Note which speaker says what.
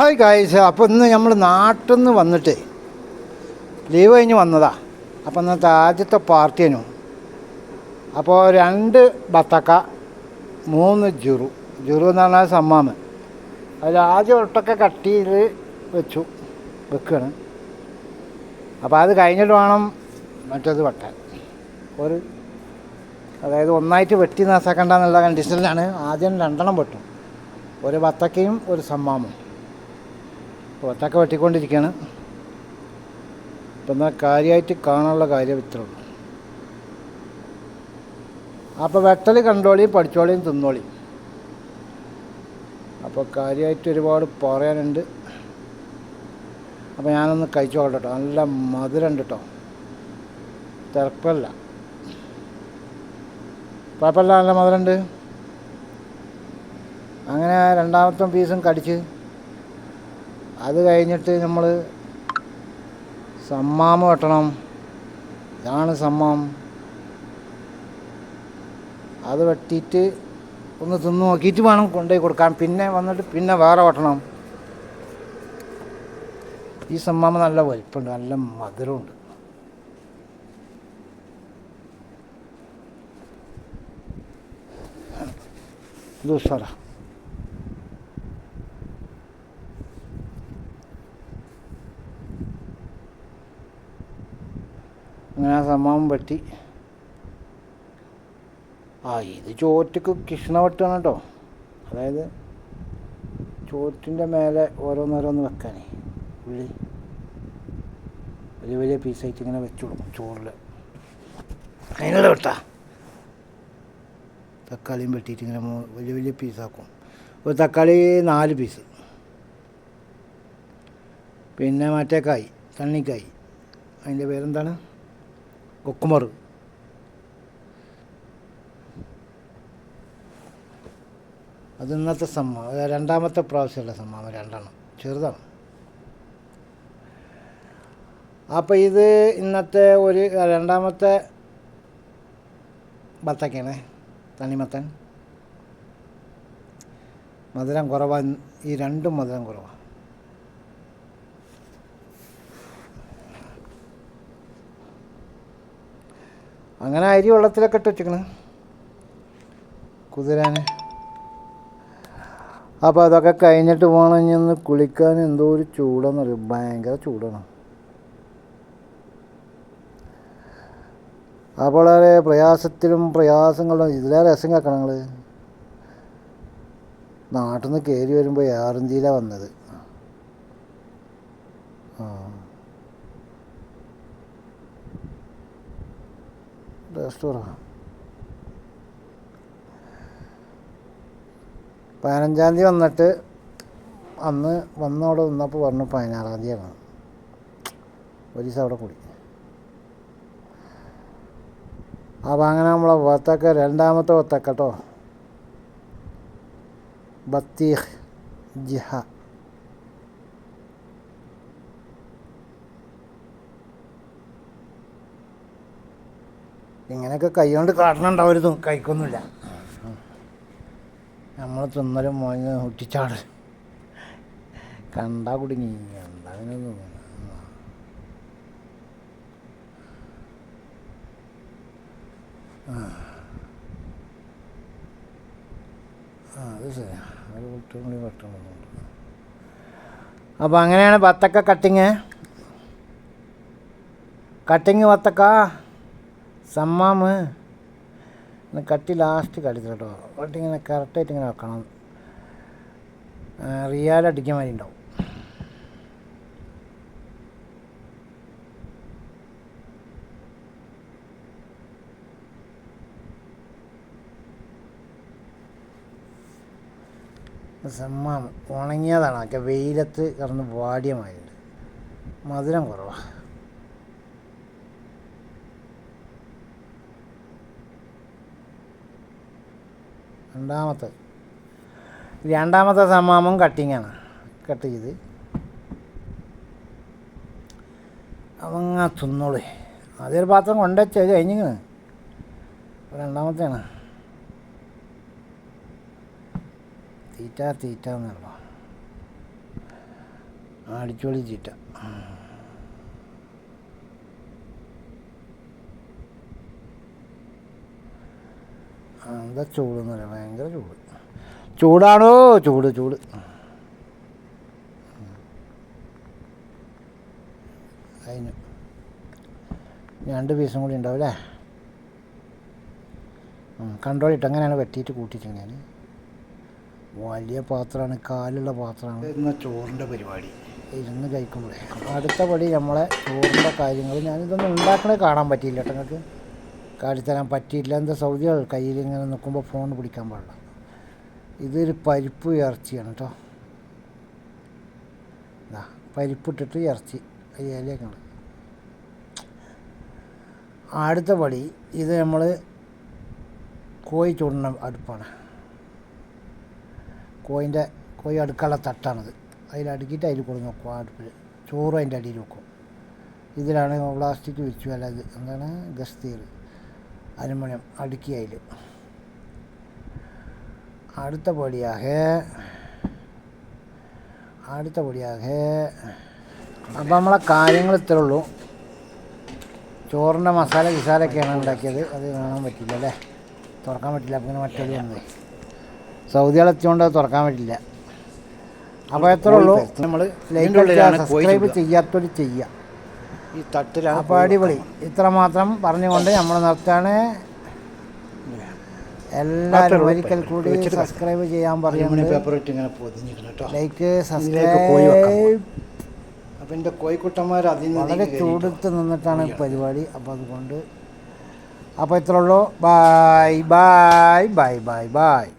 Speaker 1: Hi guys അപ്പോൾ ഇന്ന് നമ്മൾ നാട്ടിൽ നിന്ന് വന്നിട്ട് ലീവ് കഴിഞ്ഞ് വന്നതാ. അപ്പോൾ ഇന്നത്തെ ആദ്യത്തെ പാർട്ടിയനു അപ്പോൾ രണ്ട് ബത്തക്ക മൂന്ന് ജുറു. ജുറു എന്ന് പറഞ്ഞാൽ സമ്മാമ്. അതിൽ ആദ്യം ഒട്ടൊക്കെ കട്ടിയിൽ വെച്ചു വെക്കുകയാണ് അപ്പോൾ അത് കഴിഞ്ഞിട്ട് വേണം മറ്റേത് വെട്ടാൻ. ഒരു അതായത് ഒന്നായിട്ട് വെട്ടി നാസാക്കണ്ടെന്നുള്ള കണ്ടീഷനിലാണ് ആദ്യം രണ്ടെണ്ണം വെട്ടും. ഒരു ബത്തക്കയും ഒരു സമ്മാമും. ബത്തക്ക വെട്ടിക്കൊണ്ടിരിക്കുകയാണ്. ഇപ്പം എന്നാൽ കാര്യമായിട്ട് കാണാനുള്ള കാര്യം ഇത്രേ ഉള്ളൂ. അപ്പോൾ വെട്ടൽ കണ്ടോളിയും പഠിച്ചോളിയും തിന്നോളിയും. അപ്പോൾ കാര്യമായിട്ട് ഒരുപാട് പറയാനുണ്ട്. അപ്പോൾ ഞാനൊന്ന് കഴിച്ചു കേട്ടോ. നല്ല മധുരം ഉണ്ട് കേട്ടോ. തിരക്കല്ല കുഴപ്പമില്ല നല്ല മധുരമുണ്ട്. അങ്ങനെ രണ്ടാമത്തെ പീസും കടിച്ച്. അത് കഴിഞ്ഞിട്ട് നമ്മൾ സമ്മാമ വെട്ടണം. ഇതാണ് സമ്മാം അത് വെട്ടിയിട്ട് ഒന്ന് തിന്നു നോക്കിയിട്ട് വേണം കൊണ്ടുപോയി കൊടുക്കാൻ. പിന്നെ വന്നിട്ട് പിന്നെ വേറെ വെട്ടണം. ഈ സമ്മാമ നല്ല വലിപ്പമുണ്ട് നല്ല മധുരമുണ്ട്. ഇത് അങ്ങനെ ആ സമ്മാമം പറ്റി. ആ ഇത് ചോറ്റക്ക് കൃഷ്ണവട്ടാണ് കേട്ടോ. അതായത് ചോറ്റിന്റെ മേലെ ഓരോന്നോരോന്ന് വെക്കാനേ. ഉള്ളി വലിയ വലിയ പീസായിട്ട് ഇങ്ങനെ വെച്ചു കൊടുക്കും ചോറിൽ അതിനുള്ള വെട്ടാ. തക്കാളിയും വെട്ടിയിട്ട് ഇങ്ങനെ വലിയ വലിയ പീസാക്കും ഒരു തക്കാളി നാല് പീസ് പിന്നെ മറ്റേ കായ് തണ്ണിക്കായ്. അതിന്റെ പേരെന്താണ്? കൊക്കുമറ് അത് ഇന്നത്തെ സമ്മ രണ്ടാമത്തെ പ്രാവശ്യമുള്ള സമ്മാനം രണ്ടെണ്ണം. ചെറുതാണ്. അപ്പോൾ ഇത് ഇന്നത്തെ ഒരു രണ്ടാമത്തെ ബത്തക്കാണ് തനിമത്തൻ മധുരം കുറവാണ് ഈ രണ്ടും മധുരം കുറവാണ് അങ്ങനെ അരി വെള്ളത്തിലൊക്കെ ഇട്ട് വെച്ചിക്കണ്. കുതിരാന്. അപ്പോൾ അതൊക്കെ കഴിഞ്ഞിട്ട് പോകണം ഒന്ന് കുളിക്കാൻ എന്തോ ഒരു ചൂടെന്ന് പറയും ഭയങ്കര ചൂടാണ്. അപ്പോൾ വളരെ പ്രയാസത്തിലും പ്രയാസങ്ങളും ഇതിലെ രസം കേൾക്കണം നിങ്ങൾ നാട്ടിൽ നിന്ന് കയറി വരുമ്പോൾ ഏറന്തിയിലാണ് വന്നത്. ആ. റെസ്റ്റോറന്റ് പതിനഞ്ചാം തീയതി വന്നിട്ട് അന്ന് വന്ന അവിടെ വന്നപ്പോൾ പറഞ്ഞു പതിനാറാം തീയതിയാണ് ഒരു ദിവസം അവിടെ കൂടി. അപ്പോൾ അങ്ങനെ നമ്മളെ വത്തക്ക രണ്ടാമത്തെ വത്തക്കട്ടോ ബത്തീഹ് ജിഹ. ഇങ്ങനെയൊക്കെ കൈകൊണ്ട് കാട്ടണുണ്ടാവരുത്. കഴിക്കൊന്നുമില്ല നമ്മൾ തിന്നലും മോങ്ങ ഒട്ടിച്ചാട്. കണ്ടാ കുടുങ്ങി. എന്താ അങ്ങനെ ആ. അത് ശരി അത് വിട്ടും കൂടി വെട്ടണമെന്നുണ്ട് അപ്പോൾ അങ്ങനെയാണ് വത്തക്ക കട്ടിങ് കട്ടിങ് ബത്തക്ക സമ്മാമ്. കട്ടി ലാസ്റ്റ് കടിച്ചു കേട്ടോ ഇങ്ങനെ കറക്റ്റായിട്ട് ഇങ്ങനെ വെക്കണം. റിയാലടിക്കാൻ വേണ്ടി ഉണ്ടാവും. സമ്മാമ്. ഉണങ്ങിയതാണ്. ഒക്കെ വെയിലത്ത് കിടന്ന് വാടിയ മാതിരി മധുരം കുറവാണ് രണ്ടാമത്തെ. രണ്ടാമത്തെ സമ്മാമം കട്ടിങ്ങാണ് കട്ട് ചെയ്ത്. അവങ്ങ തിന്നോളി. ആദ്യൊരു പാത്രം കൊണ്ടുവച്ച് കഴിഞ്ഞിങ്ങനെ രണ്ടാമത്തെയാണ്. തീറ്റ തീറ്റ എന്നുള്ള അടിച്ചോളി ചീറ്റ എന്താ ചൂടെന്ന് പറയാം. ഭയങ്കര ചൂട്. ചൂടാണോ? ചൂട് ചൂട്. അതിന് രണ്ട് പീസും കൂടി ഉണ്ടാവും അല്ലേ? കൺട്രോൾ ഇട്ട് അങ്ങനെയാണ് വെട്ടിയിട്ട് കൂട്ടിയിട്ട് ഞാൻ വലിയ പാത്രമാണ് കാലുള്ള പാത്രമാണ്. ഇന്ന് ചോറിന്റെ പരിപാടി? ഇരുന്ന് കഴിക്കുമ്പോഴേ. അടുത്ത പടി നമ്മളെ ചോറിന്റെ കാര്യങ്ങൾ ഞാനിതൊന്നും ഉണ്ടാക്കണേ കാണാൻ പറ്റിയില്ല കേട്ടോ നിങ്ങൾക്ക്. കാട്ടിത്തരാൻ പറ്റിയില്ല എന്താ സൗദികൾ കയ്യിൽ ഇങ്ങനെ നിൽക്കുമ്പോൾ ഫോൺ പിടിക്കാൻ പാടില്ല. ഇതൊരു പരിപ്പ് ഇറച്ചിയാണ് കേട്ടോ എന്നാ പരിപ്പിട്ടിട്ട് ഇറച്ചി. ഇലയൊക്കെയാണ് അടുത്ത പടി ഇത് നമ്മൾ കോഴി ചൂടുന്ന അടുപ്പാണ്. കോയിന്റെ കോഴി അടുക്കള തട്ടാണിത്. അതിലടുക്കിയിട്ട് അതിൽ കൊടുത്ത് നോക്കും അടുപ്പിൽ. ചോറും അതിന്റെ അടിയിൽ വെക്കും. ഇതിലാണ് പ്ലാസ്റ്റിക് വെച്ചു അല്ല ഇത് എന്താണ് ഗസ്തീർ അലുമിനിയം അടുക്കി അതിൽ അടുത്ത പൊടിയാക അടുത്ത പൊടിയാക. അപ്പം നമ്മളെ കാര്യങ്ങൾ ഇത്രേ ഉള്ളൂ. ചോറിന്റെ മസാല കിസാലൊക്കെയാണ് ഉണ്ടാക്കിയത്. അത് കാണാൻ പറ്റില്ല അല്ലേ? തുറക്കാൻ പറ്റില്ല. അപ്പം ഇങ്ങനെ മറ്റൊരു വന്നത് സൗദികളെത്തിയോണ്ട് അത് തുറക്കാൻ പറ്റില്ല. അപ്പോൾ എത്ര ഉള്ളൂ? നമ്മൾ ലൈക്ക് സബ്സ്ക്രൈബ് ചെയ്യാത്തൊരു ചെയ്യുക
Speaker 2: ഈ തട്ടിലാണ്
Speaker 1: അപ്പോൾ അടിപൊളി. ഇത്ര മാത്രം പറഞ്ഞുകൊണ്ട് നമ്മൾ നിർത്താണ്. എല്ലാവരും ഒരിക്കൽ കൂടി സബ്സ്ക്രൈബ് ചെയ്യാൻ
Speaker 2: പൊതിഞ്ഞിരിക്കണം
Speaker 1: ലൈക്ക്. സബ്സ്ക്രൈബ്.
Speaker 2: അപ്പം എന്റെ കോഴിക്കുട്ടന്മാർ അതിൽ
Speaker 1: വളരെ ചൂടുത്ത് നിന്നിട്ടാണ് പരിപാടി. അപ്പോൾ അതുകൊണ്ട് അപ്പോൾ ഇത്ര ഉള്ളൂ. Bye bye bye bye bye